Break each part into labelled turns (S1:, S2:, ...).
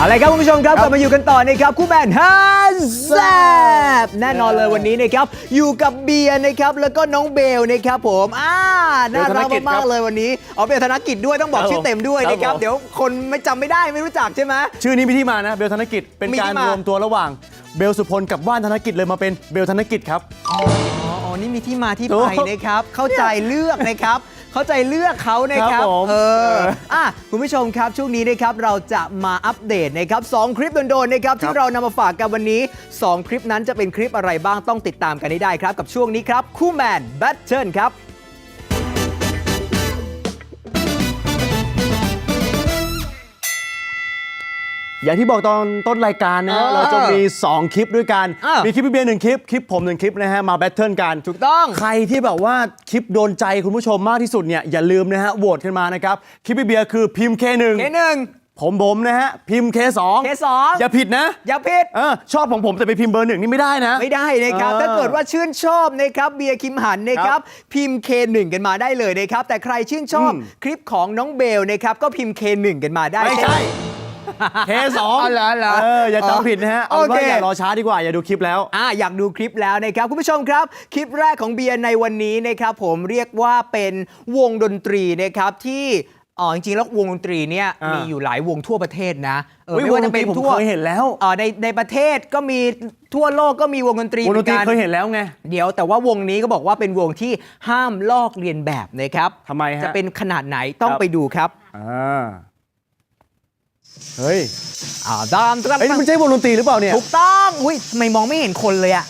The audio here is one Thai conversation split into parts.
S1: เอาละครับคุณผู้ชมครับกลับมาอยู่กันต่อนะครับคู่แข่งฮันแซบแน่นอนเลยวันนี้นะครับอยู่กับเบียร์นะครับแล้วก็น้องเบลนะครับผมอ่าน่ารัก
S2: เบลธนกิจค
S1: มา
S2: รั
S1: ก
S2: บ
S1: ๆเลยวันนี้เอาเบลธนกิจด้วยต้องบอก
S2: ครับ
S1: ชื่อเต็มด้วย
S2: ครับ
S1: นะครับ
S2: ผม
S1: เดี๋ยวคนไม่จำไม่ได้ไม่รู้จักใช่ไหม
S2: ชื่อนี้มีที่มานะ เบลธนกิจเป็น
S1: มีที่
S2: การ
S1: มา ร
S2: วมตัวระหว่างเบลสุพลกับว่านธนกิจเลยมาเป็นเบลธนกิจครับ
S1: อ๋ออ๋อนี่มีที่มาที่
S2: ถู
S1: ไป
S2: ก
S1: นะครับ เข้าใจเลือกนะครับ เข้าใจเลือกเขานะครับ
S2: ครับผม
S1: เออ
S2: เออ
S1: อะคุณผู้ชมครับช่วงนี้นะครับเราจะมาอัปเดตนะครับสองคลิปโดนๆนะครับ
S2: ค
S1: ที่
S2: รับ
S1: เรานำมาฝากกันวันนี้ 2 คลิปนั้นจะเป็นคลิปอะไรบ้างต้องติดตามกันให้ได้ครับ กับช่วงนี้ครับคู่แมนแบทเทิลครับ
S2: อย่างที่บอกตอนต้นรายการนะ
S1: เออ
S2: เราจะมี 2 คลิปด้วยกัน
S1: อะ
S2: มีคลิปพี่เบียร์หนึ่งคลิป คลิปผมหนึ่งคลิปนะฮะ มาแบทเทิลกัน
S1: ถูกต้อง
S2: ใครที่แบบว่าคลิปโดนใจคุณผู้ชมมากที่สุดเนี่ยอย่าลืมนะฮะโหวตขึ้นมานะครับ คลิปพี่เบียร์คือพิมพ์ K1
S1: เคหนึ่ง
S2: ผมผมนะฮะพิมพ์ K2
S1: K2
S2: อย่าผิดนะ
S1: อย่าผิด
S2: เออชอบของผมแต่ไปพิมพ์เบอร์หนึ่งนี่ไม่ได้นะ
S1: ไม่ได้นะครับ
S2: เออ
S1: ถ้าเกิดว่าชื่นชอบนะครับเบียร์คิมหันนะครับ พิมพ์ K1 กันมาได้เลยนะครับ แต่ใครชื่นชอบ
S2: อืม
S1: คลิปของน้องเบลนะครับ ก็พิมพ์ K1 กันมาได้
S2: ไม่ใช่ K2
S1: อ๋อเหรอเหรอ
S2: เอออย่าจำผิดนะฮะเอาเป็น
S1: โอเค
S2: ว่าอย่ารอช้าดีกว่าอย่าดูคลิปแล้ว
S1: อ่าอยากดูคลิปแล้วนะครับ คุณผู้ชมครับ คลิปแรกของเบียร์ในวันนี้นะครับผมเรียกว่าเป็นวงดนตรีนะครับที่อ๋อจริงๆแล้ววงดนตรีเนี่ย
S2: อ่ามี
S1: มีอยู่หลายวงทั่วประเทศนะเออ
S2: เฮ้ย
S1: ไม่ว่าจะเป็น
S2: วงดนตรีผม
S1: ทั่ว
S2: เคยเห็นแล้ว
S1: เออในในประเทศก็มีทั่วโลกก็มีวงดนตรี
S2: วงดนตรี
S1: หมือกั
S2: เคยเห็นแล้วไง
S1: เดี๋ยวแต่ว่าวงนี้ก็บอกว่าเป็นวงที่ห้ามลอกเลียนแบบนะครับ
S2: ทำไมฮะ
S1: จะเป็นขนาดไหนต้อง
S2: ครับ
S1: ไปดูครับ
S2: อ่า เฮ้ย
S1: อ่าดามตาม
S2: เอ้ยมันใช่วงดนตรีหรือเปล่าเนี่ย
S1: ถูกต้องอุ้ยทำไมมองไม่เห็นคนเลยอะ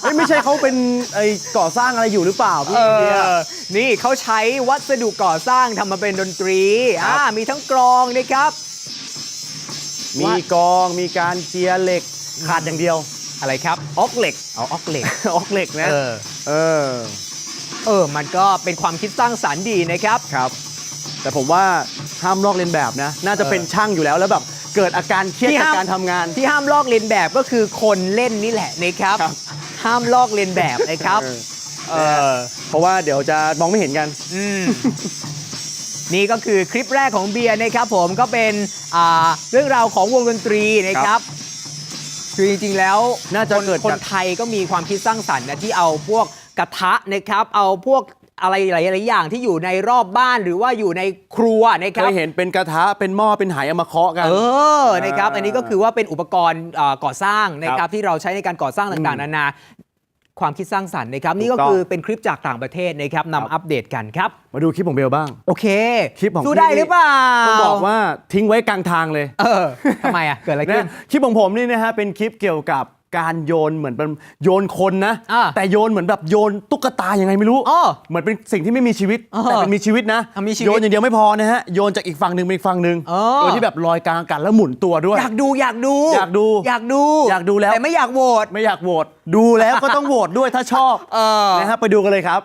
S2: เอ้ยไม่ใช่เขาเป็นไอ้ก่อสร้างอะไรอยู่หรือเปล่าพี่
S1: เอ
S2: เบียร์
S1: อนี่เขาใช้วัสดุก่อสร้างทำมาเป็นดนตรี
S2: ครับ
S1: อ่ามีทั้งกรองนะครับ
S2: มีกลองมีการเจียเหล็กขาดอย่างเดียว
S1: อะไรครับออกเหล็กเอาออกเหล็ก
S2: ออกเหล็กนะ
S1: เออ
S2: เออ
S1: เออมันก็เป็นความคิดสร้างสรรค์ดีนะครับ
S2: ครับ แต่ผมว่า ห้ามลอกเลียนแบบนะ น่าจะเป็นช่างอยู่แล้วแล้วแบบเกิดอาการเครียด
S1: ที่
S2: จาก
S1: ห้าม
S2: การทำงาน
S1: ที่ห้ามลอกเลียนแบบก็คือคนเล่นนี่แหละนะครับ
S2: ครับ
S1: ห้ามลอกเลียนแบบนะครับ
S2: เออ
S1: เออ
S2: เพราะว่าเดี๋ยวจะมองไม่เห็นกัน
S1: อืมนี่ก็คือคลิปแรกของเบียร์นะครับผมก็เป็นอ่าเรื่องราวของวงดนตรีนะครับ คือจริงๆแล้ว
S2: น่าจะ
S1: คน
S2: เกิด
S1: คน
S2: จาก
S1: ไทยก็มีความคิดสร้างสรรค์นะที่เอาพวกกระทะนะครับ เอาพวก อะไรหลายๆอย่างที่อยู่ในรอบบ้านหรือว่าอยู่ในครัวนะค
S2: เค
S1: รับ
S2: ยเห็นเป็นกระทะเป็นหม้อเป็นไหเอามาเคาะกัน
S1: เออ นะครับ
S2: อ่า
S1: อันนี้ก็คือว่าเป็นอุปกรณ์เอ่อก่อสร้างนะค
S2: ครั
S1: รับบที่เราใช้ในการก่อสร้างต่างๆ นานา ความคิดสร้างสรรค์นะครับ นี่ก็
S2: ถูกต้อง
S1: คือเป็นคลิปจากต่างประเทศนะครับ
S2: ครับ
S1: นำอัปเดตกันครับ
S2: มาดูคลิปของเบลบ้าง
S1: โอเค
S2: คลิปของ
S1: สู้ได้
S2: พี่
S1: หรือเปล่า
S2: ต้องบอกว่าทิ้งไว้กลางทางเลย
S1: เออทำไมอะ เกิดอะไรขึ้น
S2: นะคลิปของผมนี่นะฮะเป็นคลิปเกี่ยวกับ การโยนเหมือนเป็นโยนคนนะ
S1: อ่า
S2: แต่โยนเหมือนแบบโยนตุ๊กตายังไงไม่รู้
S1: อ้อ
S2: เหมือนเป็นสิ่งที่ไม่มีชีวิต
S1: อ้อ
S2: แต่เป็นมีชีวิตนะ
S1: อะมีชีวิต
S2: โยนอย่างเดียวไม่พอนะฮะโยนจากอีกฝั่งหนึ่งไปอีกฝั่งหนึ่ง
S1: อ๋อ
S2: โดยที่แบบลอยกลางอากาศแล้วหมุนตัวด้วย
S1: อยากดูอยากดู
S2: อยากดู
S1: อยากดู
S2: อยากดูแล้ว
S1: แต่ไม่อยากโหวต
S2: ไม่อยากโหวตดูแล้วก็ต้องโหวตด้วยถ้าชอบ
S1: เออ
S2: นะฮะไปดูกันเลยครับ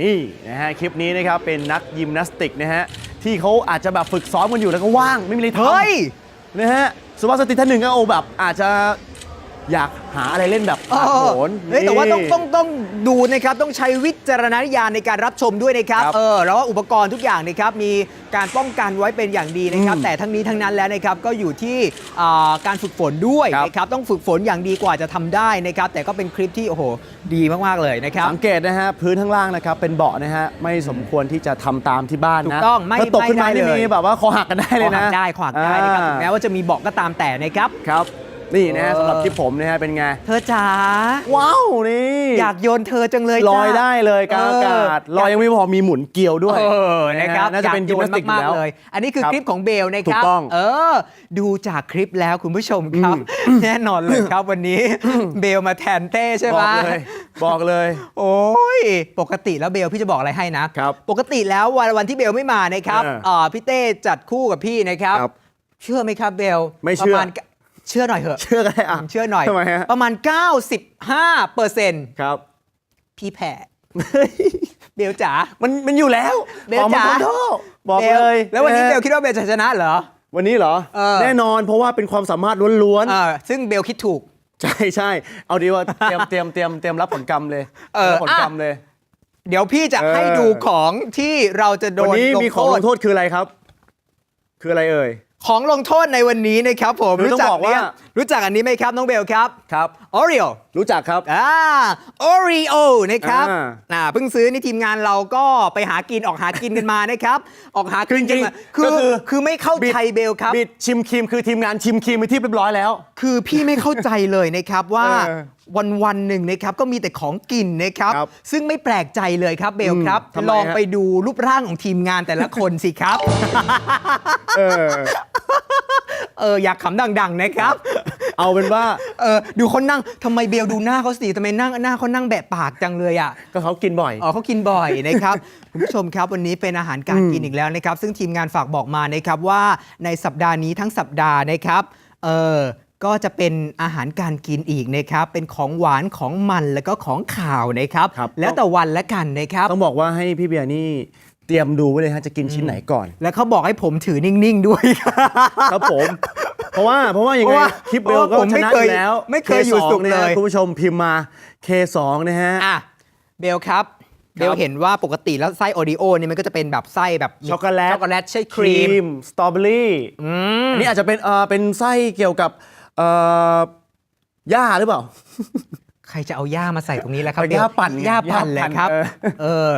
S2: นี่นะฮะคลิปนี้นะครับเป็นนักยิมนาสติกนะฮะที่เขาอาจจะแบบฝึกซ้อมกันอยู่แล้วก็ว่างไม่มีอะไรทำ
S1: เฮ้ย
S2: นะฮะ สุภาพสตรีท่านหนึ่งก็โอแบบอาจจะ อยากหาอะไรเล่นแบบ
S1: เอ
S2: ผาด
S1: อ
S2: โผน
S1: เฮ้ยแต่ว่าต้อง
S2: นี่
S1: ต้องต้องดูนะครับต้องใช้วิจารณญาณในการรับชมด้วยนะครับ
S2: ครับ
S1: เออแล้วว่าอุปกรณ์ทุกอย่างนะครับมีการป้องกันไว้เป็นอย่างดีนะครับ
S2: อืม
S1: แต่ทั้งนี้ทั้งนั้นแล้วนะครับก็อยู่ที่อ่าการฝึกฝนด้วย
S2: ครับ
S1: นะครับต้องฝึกฝนอย่างดีกว่าจะทำได้นะครับ แต่ก็เป็นคลิปที่โอ้โหดีมากๆเลยนะครับ
S2: สังเกตนะฮะพื้นข้างล่างนะครับเป็นเบาะนะฮะไม่สมควรที่จะทำตามที่บ้านนะ
S1: ถูกต้องไม่
S2: ถ้าตกขึ้นมา
S1: ไม่ได้
S2: นี่
S1: เลย
S2: มีแบบว่าคอหักกันได้เลย
S1: ขวา
S2: นะ
S1: กได้ขวากได้นะครับ
S2: อ่า
S1: ถึงแม้ว่าจะมีเบอกก็ตามแต่นะครับ
S2: ครับ นี่นะฮะ
S1: เออ
S2: สำหรับคลิปผมนะฮะเป็นไง
S1: เธอจ๋า
S2: ว้าว นี่
S1: อยากโยนเธอจังเลย
S2: ล
S1: จ้า
S2: อยได้เลยกลางอากาศ
S1: เออ
S2: ลอยยังไม่พอมีหมุนเกลียวด้วย
S1: เออนะครับ
S2: น่าจะเป็น
S1: อย
S2: ยิ
S1: ก
S2: ม
S1: โย
S2: นาสติกอยู่
S1: มาก
S2: แล้ว
S1: ๆเลย อันนี้คือ
S2: ครับ
S1: คลิปของเบลนะครับ
S2: ถูกต้อง
S1: เออ ดูจากคลิปแล้วคุณผู้ชมครับ แน่นอนเลยครับวันนี้เบลมาแทนเต้ใช่
S2: บ
S1: ไหม
S2: อกเลยบอกเลย
S1: โอ้ย ปกติแล้วเบลพี่จะบอกอะไรให้นะ
S2: ครับ
S1: ปกติแล้ววันวันที่เบลไม่มานะครับ
S2: เออ
S1: เอ่อพี่เต้จัดคู่กับพี่นะครับ
S2: ครับ
S1: เชื่อไหมครับเบล
S2: ไม่เชื่อ
S1: ประมาณ เชื่อหน่อยเหอะ
S2: เชื่อกันได้อะ
S1: เชื่อหน่อย
S2: ทำไมฮะ
S1: ประมาณ 95เปอร์เซ็นต์
S2: ครับ
S1: พี่แพ้เบลจ๋า
S2: มันมันอยู่แล้ว
S1: เบล
S2: ออกมา
S1: จ๋า
S2: ขอโทษบอก
S1: บ
S2: เลย
S1: แล้ววันนี้ะเบ
S2: ฮะ
S1: ลคิดว่าเบลจะชนะเหรอ
S2: วันนี้เหรอ
S1: เออ
S2: แน่นอนเพราะว่าเป็นความสามารถล้วน
S1: เออซึ่งเบลคิดถูก
S2: ๆ ใช่ใช่เอาดีว่า เตรียมเตรียมเตรียมเตรียมรับผลกรรมเลย
S1: เออ
S2: รับผลกรรมเลย
S1: เดี๋ยวพี่จะ
S2: เออ
S1: ให้ดูของที่เราจะโด
S2: วัน
S1: น
S2: นี้
S1: ลง
S2: มีข
S1: โท
S2: องล
S1: ษ
S2: งโทษคืออะไรครับ คืออะไรเอ่ย
S1: ของลงโทษในวันนี้นะครับผม
S2: คือต้อง
S1: จั
S2: บอกว่า
S1: เนี่ยรู้จักอันนี้ไหมครับน้องเบลครับ
S2: ครับ
S1: Oreo
S2: รู้ จักครับ
S1: อ่าโอรีโอนะครับ
S2: อ่า
S1: อ่าเพิ่งซื้อนี่ทีมงานเราก็ไปหากินออกหากินกันมานะครับ ออกหากินกันมา
S2: คือจริงๆ
S1: คือ
S2: ก็คือ
S1: คือไม่เข้าใจเบลครับ
S2: บิดชิมครีมคือทีมงานชิมครีมไปที่เรียบร้อยแล้ว
S1: คือพี่ไม่เข้าใจเลยนะครับว่า
S2: เออ
S1: วันวันๆหนึ่งนะครับก็มีแต่ของกินนะครับ
S2: ครับ
S1: ซึ่งไม่แปลกใจเลยครับเบลครับ
S2: อืมทำไม
S1: ลอง
S2: ฮะ
S1: ไปดูรูปร่างของทีมงานแต่ละคนสิครับ
S2: เออ
S1: เอออยากขำดัง ๆ นะครับ
S2: เอาเป็นว่า
S1: เออดูเขานั่งทำไมเบลดูหน้าเขาสิทำไมนั่งหน้าเขานั่งแบะปากจังเลยอะ
S2: ก็เขากินบ่อย
S1: อ๋อเขากินบ่อยนะครับ คุณผู้ชมครับวันนี้เป็นอาหารการกินอีกแล้วนะครับ ซึ่งทีมงานฝากบอกมานะครับว่าในสัปดาห์นี้ทั้งสัปดาห์นะครับเออก็จะเป็นอาหารการกินอีกนะครับ เป็นของหวานของมันแล้วก็ของข่าวนะครับ
S2: ครับ
S1: แล้วแต่วันละกันนะครับ
S2: ต้องบอกว่าให้พี่เบียร์นี่เตรียมดูไว้เลยฮะจะกินชิ้นไหนก่อน
S1: แล้วเขาบอกให้ผมถือนิ่ง ๆ ด้วย
S2: ครับผม เพราะว่าเพราะว่ายัง
S1: เพ
S2: ไง
S1: ราะว่า
S2: คลิปเบลก็
S1: เพราะว่าผม
S2: ช
S1: ไม่
S2: นะ
S1: เค
S2: อยยู่แล้ว
S1: ไม่เคยอยู่
S2: K2
S1: สุข
S2: นะฮะ
S1: เลย
S2: คุณผู้ชมพิมพ์มา K2 นะฮะ
S1: อะเบลครับ เบลเห็นว่าปกติแล้วไส้โอริโอเนี่ยมันก็จะเป็นแบบไส้แบบ
S2: ช็อกโกแลต
S1: ช็อกโกแลตใช่ครีม
S2: สตรอเบอรี่อันนี้อาจจะเป็นเออเป็นไส้เกี่ยวกับเอ่อหญ้าหรือเปล่า
S1: ใครจะเอาหญ้ามาใส่ตรงนี้แล้วครับ
S2: เอาหญ้าปั่นไง
S1: หญ้าปั่นแหละครับ
S2: หญ้าปั่น
S1: เออ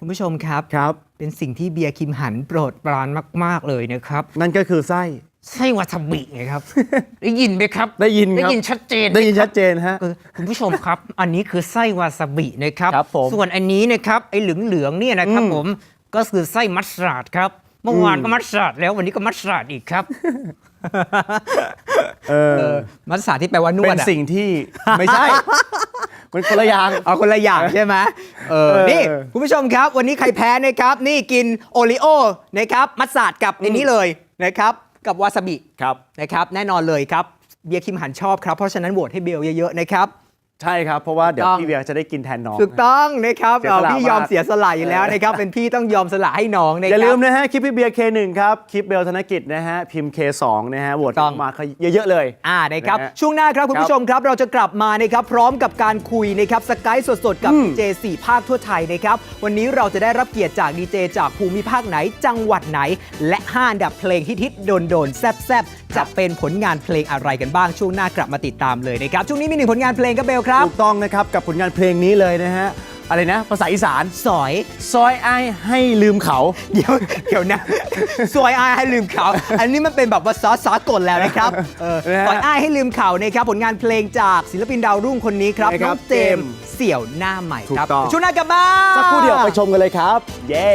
S1: คุณผู้ชมครับ
S2: ครับ
S1: เป็นสิ่งที่เบียร์คิมหันโปรดปรานมาก ๆ เลยนะครับ
S2: นั่นก็คือไส้
S1: ไส้วาซาบิไงครับ ได้ยินไหมครับ
S2: ได้ยินครับ
S1: ได้ยินชัดเจน
S2: ได้ยินชัดเจนฮะ
S1: เออคุณผู้ชมครับ อันนี้คือไส้วาซาบินะครับ
S2: ครับผม
S1: ส่วนอันนี้นะครับไอ้เหลืองๆเนี่ยนะครับ
S2: อืม
S1: ผม ก็คือไส้มัสตาร์ดครับ เมื่อวานก็มัสตาร์ดแล้ววันนี้ก็มัสตาร์ดอีกครับ
S2: เออ
S1: เออ มัสตาร์ดที่แปลว่านว
S2: เป็
S1: ด
S2: น
S1: อะ
S2: สิ่งที่ไม่ใช่ มันคนละอย่าง
S1: เอาคนละอย่างใช่ไหมเออ
S2: เออ
S1: นี่ คุณผู้ชมครับ วันนี้ใครแพ้นะครับ นี่กินโอริโอนะครับ มัสตาร์ดกับอันนี้เลยนะครับ กับวาซาบิ
S2: ครับ
S1: นะครับแน่นอนเลยครับเบียร์คิมหันชอบครับเพราะฉะนั้นโหวตให้เบลเยอะๆนะครับ
S2: ใช่ครับ เพราะว่าเดี๋ยว
S1: ต้อง
S2: พี่เบียร์จะได้กินแทนน้อง
S1: ถูกต้องนะครับ
S2: เสียสละ
S1: เราพี่ยอม
S2: มาก
S1: เสียสละอยู่แล้วนะครับ เป็นพี่ต้องยอมสละให้น้องนะค
S2: อ
S1: รับ
S2: ย่าลืมนะฮะ คลิปพี่เบียร์ K1 ครับ คลิปเบลธนกิจนะฮะ พิมพ์ K2 นะฮะโหวต
S1: ต้อง
S2: มาเยอะๆเลย
S1: อ่านะครับ
S2: นะฮะ
S1: ช่วงหน้าครับคุณผู้ชมครับ เราจะกลับมานะครับพร้อมกับการคุยนะครับสกายสดๆ กับ
S2: อืม
S1: ดีเจสี่ภาคทั่วไทยนะครับวันนี้เราจะได้รับเกียรติจากดีเจจากภูมิภาคไหนจังหวัดไหน และ5อันดับเพลงฮิตๆโดนๆแซบๆ จะเป็นผลงานเพลงอะไรกันบ้างช่วงหน้ากลับมาติดตามเลยนะครับช่วงนี้มีหนึ่งผลงานเพลงครับเบลครับ
S2: ถูกต้องนะครับกับผลงานเพลงนี้เลยนะฮะอะไรนะ ภาษาอีสาน
S1: สอย
S2: ซอยไอายให้ลืมเขา
S1: เดี๋ยวเดี๋ยวนะสวยอายให้ลืมเขา อันนี้มันเป็นแบบว่าซอสสากลแล้วนะครับเออ
S2: นะฮะ
S1: สวยอายให้ลืมเขานะครับผลงานเพลงจากศิลปินดาวรุ่งคนนี้ครับ
S2: นะค
S1: น้
S2: รั
S1: อบงเจมส์
S2: เจมส์
S1: เสี่ยวหน้าใหม่ครับ
S2: ถูกต้อง
S1: ช่วงหน้ากลับมา
S2: สักครู่เดียวไปชมกันเลยครับ เย้